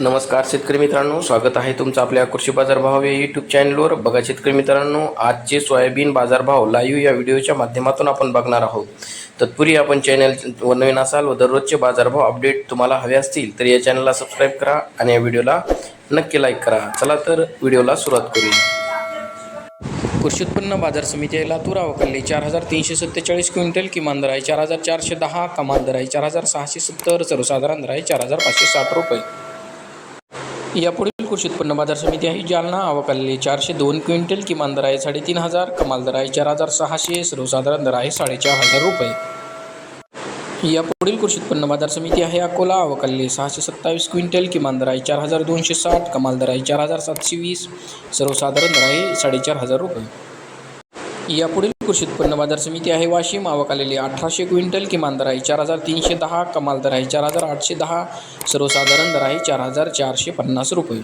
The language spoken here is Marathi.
नमस्कार शेतकरी मित्रांनो स्वागत आहे तुमचं आपल्या कृषी बाजारभाव या यूट्यूब चॅनलवर बघा शेतकरी मित्रांनो आजचे सोयाबीन बाजारभाव लाईव्ह या व्हिडिओच्या माध्यमातून आपण बघणार आहोत. तत्पूर्वी आपण चॅनल नवीन असाल व दररोजचे बाजारभाव अपडेट तुम्हाला हवे असतील तर या चॅनलला सबस्क्राईब करा आणि या व्हिडिओला नक्की लाईक करा. चला तर व्हिडिओला सुरुवात करूया. कृषी उत्पन्न बाजार समिती लातूर अवकाली चार हजार तीनशे सत्तेचाळीस क्विंटल किमान दर आहे चार हजार चारशे दहा कमाल दर आहे चार हजार सहाशे सत्तर सर्वसाधारण दर आहे चार हजार पाचशे साठ रुपये. यापुढील कृषी उत्पन्न बाजार समिती आहे जालना अवकाली चारशे दोन क्विंटल किमान दर आहे साडेतीन हजार कमाल दर आहे चार हजार सहाशे सर्वसाधारण दर आहे साडेचार हजार रुपये. यापुढील कृषी उत्पन्न बाजार समिती आहे अकोला अवकल्ले सहाशे सत्तावीस क्विंटल किमान दर आहे चार हजार दोनशे साठ कमाल दर आहे चार हजार सातशे वीस सर्वसाधारण दर आहे साडेचार हजार रुपये. यापुढील कृषी उत्पन्न बाजार समिती आहे. वाशिम आवक आलेली अठराशे क्विंटल किमान दर आहे. चार हजार तीनशे दहा कमाल दर आहे. चार हजार आठशे दहा सर्वसाधारण दर आहे. चार हजार चारशे पन्नास रुपये.